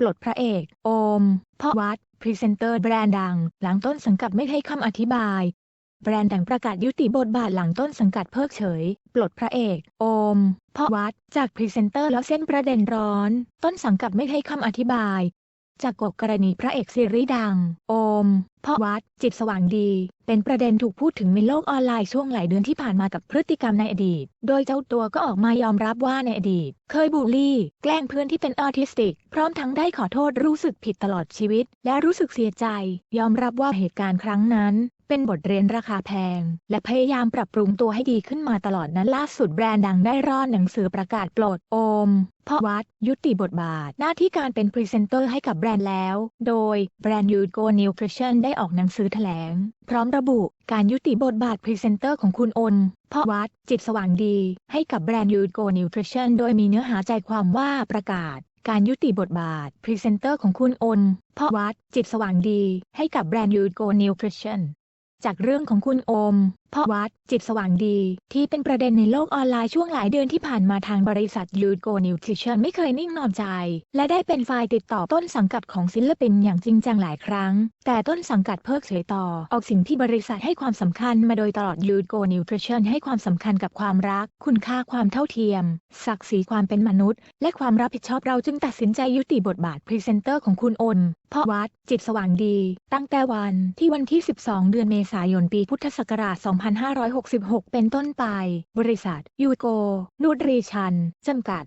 ปลดพระเอก โอมพ่อวัด พรีเซนเตอร์แบรนด์ดัง หลังต้นสังกัดไม่ให้คำอธิบาย แบรนด์ดังประกาศยุติบทบาทหลังต้นสังกัดเพิกเฉย ปลดพระเอก โอมพ่อวัด จากพรีเซนเตอร์แล้วเส้นประเด็นร้อน ต้นสังกัดไม่ให้คำอธิบาย จากกกรณีพระเอกซีรีส์ดัง โอมพ่อวัดจิตสว่างดี เป็นประเด็นถูกพูดถึงในโลกออนไลน์ช่วงหลายเดือนที่ผ่านมากับพฤติกรรมในอดีต โดยเจ้าตัวก็ออกมายอมรับว่าในอดีต เคยบูลลี่ แกล้งเพื่อนที่เป็นออทิสติก พร้อมทั้งได้ขอโทษรู้สึกผิดตลอดชีวิต และรู้สึกเสียใจ ยอมรับว่าเหตุการณ์ครั้งนั้นเป็นบทเรียนราคาแพง และพยายามปรับปรุงตัวให้ดีขึ้นมาตลอดนั้นล่าสุดแบรนด์ดังได้ร่อนหนังสือประกาศปลดโอมพ่อวัด ยุติบทบาท หน้าที่การเป็นพรีเซนเตอร์ให้กับแบรนด์แล้ว โดยแบรนด์ยูโกนิวทริชั่นได้ได้ออกหนังสือแถลง พร้อมระบุการยุติบทบาทพรีเซนเตอร์ของคุณอนพ่อวัด จิตสว่างดี ให้กับแบรนด์ยูโกนิวทริชั่นโดยมีเนื้อหาใจความว่าประกาศการยุติบทบาทพรีเซนเตอร์ของคุณอนพ่อวัด จิตสว่างดี ให้กับแบรนด์ยูโกนิวทริชั่นจากเรื่องของคุณโอม พ่อวัด จิตสว่างดี ที่เป็นประเด็นในโลกออนไลน์ช่วงหลายเดือนที่ผ่านมาทางบริษัทยูโกนิวทริชั่นไม่เคยนิ่งนอนใจ และได้เป็นฝ่ายติดต่อต้นสังกัดของศิลปินอย่างจริงจังหลายครั้ง แต่ต้นสังกัดเพิกเฉยต่อ ออกสิ่งที่บริษัทให้ความสำคัญมาโดยตลอดยูโกนิวทริชั่นให้ความสำคัญกับความรัก คุณค่าความเท่าเทียม ศักดิ์ศรีความเป็นมนุษย์ และความรับผิดชอบเราจึงตัดสินใจยุติบทบาทพรีเซนเตอร์ของคุณอนพ่อวัด จิตสว่างดี ตั้งแต่วันที่วันที่ 12 เดือนเมษายนปีพุทธศักราช2566 เป็นต้นไป บริษัท ยูโกนูตรีชัน จำกัด